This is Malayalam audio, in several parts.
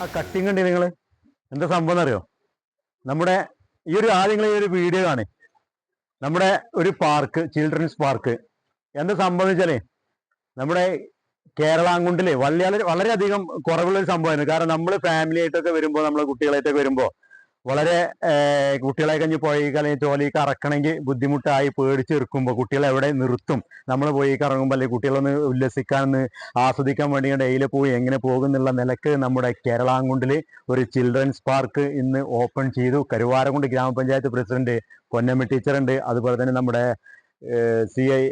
ആ കട്ടിങ് ഉണ്ട് നിങ്ങൾ എന്താ സംഭവം അറിയോ നമ്മുടെ ഈ ഒരു ആദ്യം ഈ ഒരു വീഡിയോ കാണേ നമ്മുടെ ഒരു പാർക്ക് ചിൽഡ്രൻസ് പാർക്ക് എന്താ സംഭവം വെച്ചാലേ നമ്മുടെ കേരളാങ്കുണ്ടിലെ വളരെ വളരെയധികം കുറവുള്ള ഒരു സംഭവമായിരുന്നു. കാരണം നമ്മൾ ഫാമിലി ആയിട്ടൊക്കെ വരുമ്പോൾ നമ്മളെ കുട്ടികളായിട്ടൊക്കെ വരുമ്പോൾ വളരെ കുട്ടികളെ കഴിഞ്ഞ് പോയി അല്ലെങ്കിൽ ജോലിക്ക് കറക്കണമെങ്കിൽ ബുദ്ധിമുട്ടായി പേടിച്ച് ഇറക്കുമ്പോൾ കുട്ടികളെ എവിടെ നിർത്തും? നമ്മൾ പോയി ഇറങ്ങുമ്പോൾ അല്ലെങ്കിൽ കുട്ടികളൊന്ന് ഉല്ലസിക്കാനൊന്ന് ആസ്വദിക്കാൻ വേണ്ടി ഡെയിലി പോയി എങ്ങനെ പോകും എന്നുള്ള നിലയ്ക്ക് നമ്മുടെ കേരളാങ്കുണ്ടിൽ ഒരു ചിൽഡ്രൻസ് പാർക്ക് ഇന്ന് ഓപ്പൺ ചെയ്തു. കരുവാരക്കുണ്ട് ഗ്രാമപഞ്ചായത്ത് പ്രസിഡന്റ് പൊന്നമ്മ ടീച്ചറുണ്ട്. അതുപോലെ തന്നെ നമ്മുടെ സി ഐ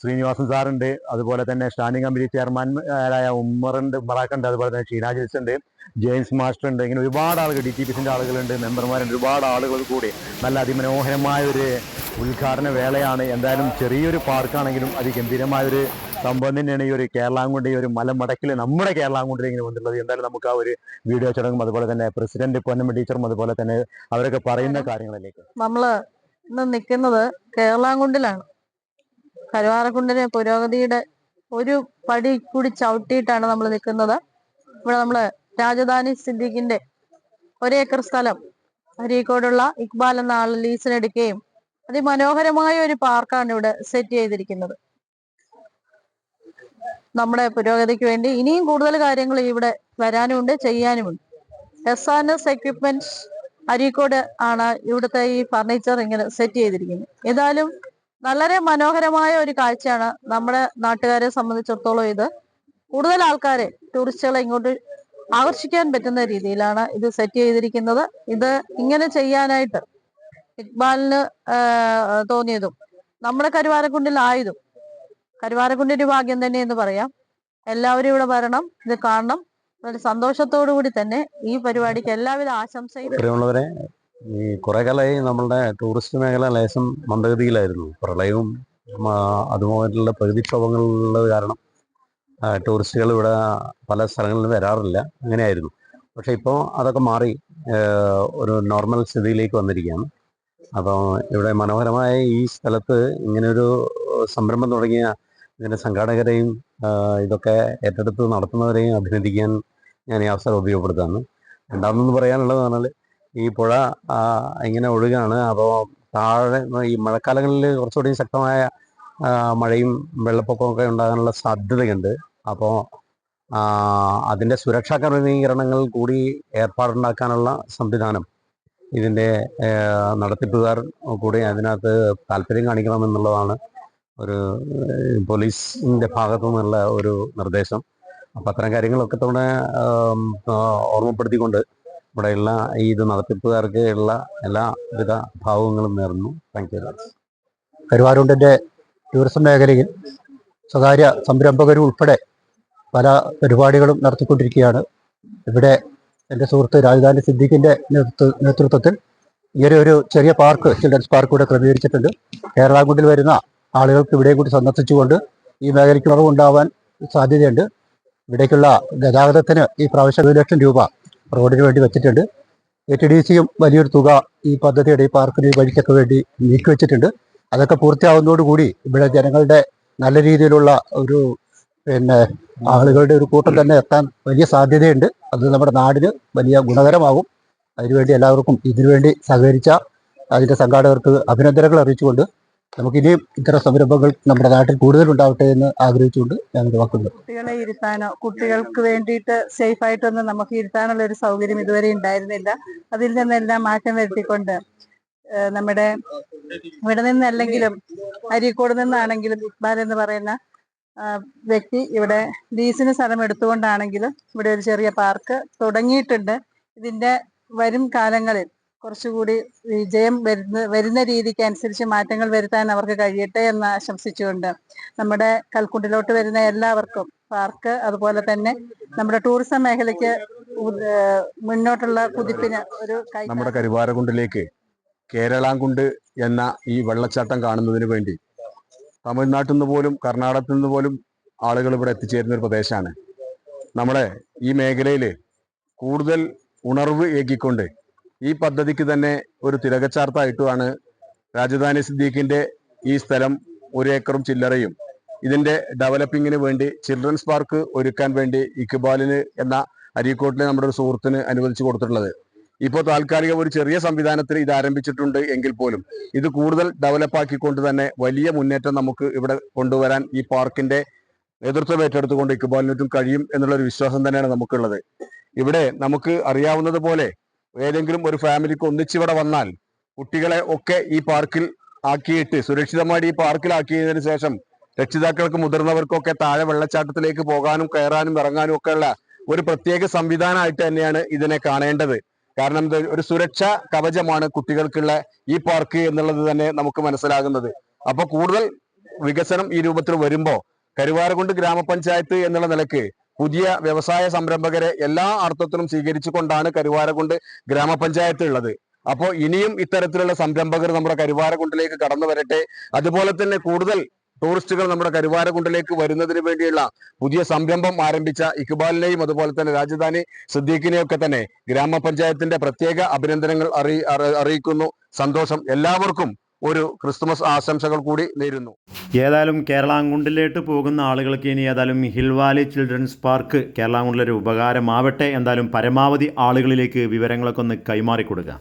ശ്രീനിവാസൻ സാറുണ്ട്. അതുപോലെ തന്നെ സ്റ്റാൻഡിംഗ് കമ്മിറ്റി ചെയർമാൻമാരായ ഉമ്മറുണ്ട് ഉമ്മറാക്കുണ്ട്. അതുപോലെ തന്നെ ഷീന ജിൽസ് ഉണ്ട് ജെയിംസ് മാസ്റ്റർ ഉണ്ട് ഇങ്ങനെ ഒരുപാട് ആളുകൾ ഡി ടി പി ആളുകളുണ്ട് മെമ്പർമാരുണ്ട്. ഒരുപാട് ആളുകൾ കൂടി നല്ല അതിമനോഹരമായ ഒരു ഉദ്ഘാടന വേളയാണ്. എന്തായാലും ചെറിയൊരു പാർക്കാണെങ്കിലും അതിഗംഭീരമായ ഒരു സംഭവം തന്നെയാണ് ഈ ഒരു കേരളാങ്കുണ്ട് ഈ ഒരു മലമടക്കിൽ നമ്മുടെ കേരളാങ്കുണ്ടിൽ ഇങ്ങനെ വന്നിട്ടുള്ളത്. എന്തായാലും നമുക്ക് ആ ഒരു വീഡിയോ ചടങ്ങും അതുപോലെ തന്നെ പ്രസിഡന്റ് പൊന്നമ്മ ടീച്ചറും അതുപോലെ തന്നെ അവരൊക്കെ പറയുന്ന കാര്യങ്ങളിലേക്ക് നമ്മൾ ഇന്ന് നിൽക്കുന്നത് കേരളാങ്കുണ്ടിലാണ് കരുവാരക്കുണ്ടിലെ പുരോഗതിയുടെ ഒരു പടി കൂടി ചവിട്ടിയിട്ടാണ് നമ്മൾ നിൽക്കുന്നത്. ഇവിടെ നമ്മൾ രാജധാനി സിദ്ദീഖിന്റെ ഒരേക്കർ സ്ഥലം അരീക്കോടുള്ള ഇക്ബാൽ എന്ന ആൾ ലീസിനെടുക്കുകയും അതിമനോഹരമായ ഒരു പാർക്കാണ് ഇവിടെ സെറ്റ് ചെയ്തിരിക്കുന്നത്. നമ്മുടെ പുരോഗതിക്ക് വേണ്ടി ഇനിയും കൂടുതൽ കാര്യങ്ങൾ ഇവിടെ വരാനുമുണ്ട് ചെയ്യാനുമുണ്ട്. S and S equipments Areekode ആണ് ഇവിടുത്തെ ഈ ഫർണിച്ചർ ഇങ്ങനെ സെറ്റ് ചെയ്തിരിക്കുന്നത്. ഏതായാലും വളരെ മനോഹരമായ ഒരു കാഴ്ചയാണ് നമ്മുടെ നാട്ടുകാരെ സംബന്ധിച്ചിടത്തോളം ഇത്. കൂടുതൽ ആൾക്കാരെ ടൂറിസ്റ്റുകളെ ഇങ്ങോട്ട് ആകർഷിക്കാൻ പറ്റുന്ന രീതിയിലാണ് ഇത് സെറ്റ് ചെയ്തിരിക്കുന്നത്. ഇത് ഇങ്ങനെ ചെയ്യാനായിട്ട് ഇക്ബാലിന് തോന്നിയതും നമ്മുടെ കരുവാരക്കുണ്ടിലായതും കരുവാരക്കുണ്ടിന്റെ ഭാഗ്യം തന്നെ എന്ന് പറയാം. എല്ലാവരും ഇവിടെ വരണം ഇത് കാണണം. സന്തോഷത്തോടു കൂടി തന്നെ ഈ പരിപാടിക്ക് എല്ലാവിധ ആശംസയും പ്രിയമുള്ളവരെ ഈ കുറെ കാലമായി നമ്മളുടെ ടൂറിസ്റ്റ് മേഖല ലേശം മന്ദഗതിയിലായിരുന്നു. പ്രളയവും അതുമായിട്ടുള്ള പ്രകൃതിക്ഷോഭങ്ങളുള്ളത് കാരണം ടൂറിസ്റ്റുകൾ ഇവിടെ പല സ്ഥലങ്ങളിലും വരാറില്ല. അങ്ങനെയായിരുന്നു. പക്ഷെ ഇപ്പോൾ അതൊക്കെ മാറി ഒരു നോർമൽ സ്ഥിതിയിലേക്ക് വന്നിരിക്കുകയാണ്. അപ്പോൾ ഇവിടെ മനോഹരമായ ഈ സ്ഥലത്ത് ഇങ്ങനൊരു സംരംഭം തുടങ്ങിയ ഇതിന്റെ സംഘാടകരെയും ഇതൊക്കെ ഏറ്റെടുത്ത് നടത്തുന്നവരെയും അഭിനന്ദിക്കാൻ ഞാൻ ഈ അവസരം ഉപയോഗപ്പെടുത്തുകയാണ്. രണ്ടാമതെന്ന് പറയാനുള്ളത് പറഞ്ഞാൽ ഈ പുഴ ഇങ്ങനെ ഒഴുകാണ്. അപ്പോൾ താഴെ ഈ മഴക്കാലങ്ങളിൽ കുറച്ചുകൂടി ശക്തമായ മഴയും വെള്ളപ്പൊക്കവും ഒക്കെ ഉണ്ടാകാനുള്ള സാധ്യതയുണ്ട്. അപ്പോൾ അതിന്റെ സുരക്ഷാ ക്രമീകരണങ്ങൾ കൂടി ഏർപ്പാടുണ്ടാക്കാനുള്ള സംവിധാനം ഇതിന്റെ നടത്തിപ്പുകാർ കൂടി അതിനകത്ത് താല്പര്യം കാണിക്കണമെന്നുള്ളതാണ് ഒരു പോലീസിന്റെ ഭാഗത്തു നിന്നുള്ള ഒരു നിർദ്ദേശം. അപ്പം അത്തരം കാര്യങ്ങളൊക്കെ തവണ ഓർമ്മപ്പെടുത്തിക്കൊണ്ട് ഇവിടെയുള്ള ഈ ഇത് നടത്തിപ്പുകാർക്ക് ഉള്ള എല്ലാവിധ ഭാവങ്ങളും നേർന്നു. താങ്ക് യു കരുവാരുണ്ടിന്റെ ടൂറിസം മേഖലയിൽ സ്വകാര്യ സംരംഭകരും ഉൾപ്പെടെ പല പരിപാടികളും നടത്തിക്കൊണ്ടിരിക്കുകയാണ്. ഇവിടെ എന്റെ സുഹൃത്ത് രാജധാനി സിദ്ദീഖിന്റെ നേതൃത്വത്തിൽ ഇങ്ങനെ ഒരു ചെറിയ പാർക്ക് ചിൽഡ്രൻസ് പാർക്ക് കൂടെ ക്രമീകരിച്ചിട്ടുണ്ട്. കേരളാങ്കുണ്ടിൽ വരുന്ന ആളുകൾക്ക് ഇവിടെ കൂടി സന്ദർശിച്ചുകൊണ്ട് ഈ മേഖലയ്ക്ക് ഉണ്ടാവാൻ സാധ്യതയുണ്ട്. ഇവിടേക്കുള്ള ഗതാഗതത്തിന് ഈ പ്രാവശ്യം ഒരു ലക്ഷം രൂപ റോഡിന് വേണ്ടി വെച്ചിട്ടുണ്ട്. എ ടി ഡി സിയും വലിയൊരു തുക ഈ പദ്ധതിയുടെ ഈ പാർക്കിന് വഴിക്കൊക്കെ വേണ്ടി നീക്കിവെച്ചിട്ടുണ്ട്. അതൊക്കെ പൂർത്തിയാവുന്നതോടുകൂടി ഇവിടെ ജനങ്ങളുടെ നല്ല രീതിയിലുള്ള ഒരു പിന്നെ ആളുകളുടെ ഒരു കൂട്ടം തന്നെ എത്താൻ വലിയ സാധ്യതയുണ്ട്. അത് നമ്മുടെ നാടിന് വലിയ ഗുണകരമാകും. അതിനുവേണ്ടി എല്ലാവർക്കും ഇതിനുവേണ്ടി സഹകരിച്ച അതിന്റെ സംഘാടകർക്ക് അഭിനന്ദനങ്ങൾ അറിയിച്ചുകൊണ്ട് നമുക്കിനിയും ഇത്തരം സംരംഭങ്ങൾ നമ്മുടെ നാട്ടിൽ കൂടുതൽ ഉണ്ടാവട്ടെ എന്ന് ആഗ്രഹിച്ചുകൊണ്ട് ഞാൻ വാക്കുന്നു. കുട്ടികളെ ഇരുത്താനോ കുട്ടികൾക്ക് വേണ്ടിയിട്ട് സേഫ് ആയിട്ടൊന്നും നമുക്ക് ഇരുത്താനുള്ള ഒരു സൗകര്യം ഇതുവരെ ഉണ്ടായിരുന്നില്ല. അതിൽ നിന്നെല്ലാം മാറ്റം വരുത്തിക്കൊണ്ട് നമ്മുടെ ഇവിടെ നിന്നല്ലെങ്കിലും അരീക്കോട് നിന്നാണെങ്കിലും ഇക്ബാൽ എന്ന് പറയുന്ന വ്യക്തി ഇവിടെ ലീസിന് സ്ഥലം എടുത്തുകൊണ്ടാണെങ്കിലും ഇവിടെ ഒരു ചെറിയ പാർക്ക് തുടങ്ങിയിട്ടുണ്ട്. ഇതിന്റെ വരും കാലങ്ങളിൽ കുറച്ചുകൂടി വിജയം വരുന്ന വരുന്ന രീതിക്ക് അനുസരിച്ച് മാറ്റങ്ങൾ വരുത്താൻ അവർക്ക് കഴിയട്ടെ എന്ന് ആശംസിച്ചുകൊണ്ട് നമ്മുടെ കൽക്കുണ്ടിലോട്ട് വരുന്ന എല്ലാവർക്കും പാർക്ക് അതുപോലെ തന്നെ നമ്മുടെ ടൂറിസം മേഖലയ്ക്ക് മുന്നോട്ടുള്ള കുതിപ്പിന് ഒരു നമ്മുടെ കരിവാരകുണ്ടിലേക്ക് കേരളാങ്കുണ്ട് എന്ന ഈ വെള്ളച്ചാട്ടം കാണുന്നതിന് വേണ്ടി തമിഴ്നാട്ടിൽ നിന്ന് പോലും കർണാടകത്തിൽ നിന്ന് പോലും ആളുകൾ ഇവിടെ എത്തിച്ചേരുന്ന ഒരു പ്രദേശമാണ്. നമ്മുടെ ഈ മേഖലയിൽ കൂടുതൽ ഉണർവ് ഏകിക്കൊണ്ട് ഈ പദ്ധതിക്ക് തന്നെ ഒരു തിരകച്ചാർത്തായിട്ടുമാണ് രാജധാനി സിദ്ദീഖിന്റെ ഈ സ്ഥലം ഒരു ഏക്കറും ചില്ലറയും. ഇതിന്റെ ഡെവലപ്പിങ്ങിന് വേണ്ടി ചിൽഡ്രൻസ് പാർക്ക് ഒരുക്കാൻ വേണ്ടി ഇക്ബാലിന് എന്ന അരീക്കോട്ടിലെ നമ്മുടെ ഒരു സുഹൃത്തിന് അനുവദിച്ചു കൊടുത്തിട്ടുള്ളത്. ഇപ്പോൾ താൽക്കാലിക ഒരു ചെറിയ സംവിധാനത്തിൽ ഇത് ആരംഭിച്ചിട്ടുണ്ട് എങ്കിൽ പോലും ഇത് കൂടുതൽ ഡെവലപ്പാക്കിക്കൊണ്ട് തന്നെ വലിയ മുന്നേറ്റം നമുക്ക് ഇവിടെ കൊണ്ടുവരാൻ ഈ പാർക്കിന്റെ നേതൃത്വം ഏറ്റെടുത്തുകൊണ്ട് ഇക്ബാലിനും കഴിയും എന്നുള്ള ഒരു വിശ്വാസം തന്നെയാണ് നമുക്കുള്ളത്. ഇവിടെ നമുക്ക് അറിയാവുന്നത് പോലെ ഏതെങ്കിലും ഒരു ഫാമിലിക്ക് ഒന്നിച്ചിവിടെ വന്നാൽ കുട്ടികളെ ഒക്കെ ഈ പാർക്കിൽ ആക്കിയിട്ട് സുരക്ഷിതമായിട്ട് ഈ പാർക്കിലാക്കിയതിന് ശേഷം രക്ഷിതാക്കൾക്ക് മുതിർന്നവർക്കൊക്കെ താഴെ വെള്ളച്ചാട്ടത്തിലേക്ക് പോകാനും കയറാനും ഇറങ്ങാനും ഒക്കെ ഉള്ള ഒരു പ്രത്യേക സംവിധാനമായിട്ട് തന്നെയാണ് ഇതിനെ കാണേണ്ടത്. കാരണം ഒരു സുരക്ഷാ കവചമാണ് കുട്ടികൾക്കുള്ള ഈ പാർക്ക് എന്നുള്ളത് തന്നെ നമുക്ക് മനസ്സിലാകുന്നത്. അപ്പൊ കൂടുതൽ വികസനം ഈ രൂപത്തിൽ വരുമ്പോ കരുവാരകുണ്ട് ഗ്രാമപഞ്ചായത്ത് എന്നുള്ള നിലയ്ക്ക് പുതിയ വ്യവസായ സംരംഭകരെ എല്ലാ അർത്ഥത്തിലും സ്വീകരിച്ചുകൊണ്ടാണ് കരുവാരകുണ്ട് ഗ്രാമപഞ്ചായത്ത് ഉള്ളത് അപ്പോൾ ഇനിയും ഇത്തരത്തിലുള്ള സംരംഭകർ നമ്മുടെ കരുവാരകുണ്ടിലേക്ക് കടന്നു വരട്ടെ. അതുപോലെ തന്നെ കൂടുതൽ ടൂറിസ്റ്റുകൾ നമ്മുടെ കരുവാരകുണ്ടിലേക്ക് വരുന്നതിന് വേണ്ടിയുള്ള പുതിയ സംരംഭം ആരംഭിച്ച ഇക്ബാലിനെയും അതുപോലെ തന്നെ രാജധാനി സിദ്ദീഖിനെയും ഒക്കെ തന്നെ ഗ്രാമപഞ്ചായത്തിന്റെ പ്രത്യേക അഭിനന്ദനങ്ങൾ അറി അറി- അറിയിക്കുന്നു. സന്തോഷം. എല്ലാവർക്കും ഒരു ക്രിസ്തുമസ് ആശംസകൾ കൂടി നേരുന്നു. ഏതായാലും കേരളാങ്കുണ്ടിലേക്ക് പോകുന്ന ആളുകൾക്ക് ഇനി ഏതായാലും ഹിൽ വാലി ചിൽഡ്രൻസ് പാർക്ക് കേരളാങ്കുണ്ടിലൊരു ഉപകാരമാവട്ടെ എന്തായാലും പരമാവധി ആളുകളിലേക്ക് വിവരങ്ങളൊക്കെ ഒന്ന് കൈമാറിക്കൊടുക്കുക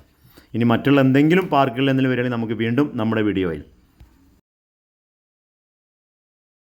ഇനി മറ്റുള്ള എന്തെങ്കിലും പാർക്കുകളിൽ എന്തെങ്കിലും വരികയാണെങ്കിൽ നമുക്ക് വീണ്ടും നമ്മുടെ വീഡിയോയിൽ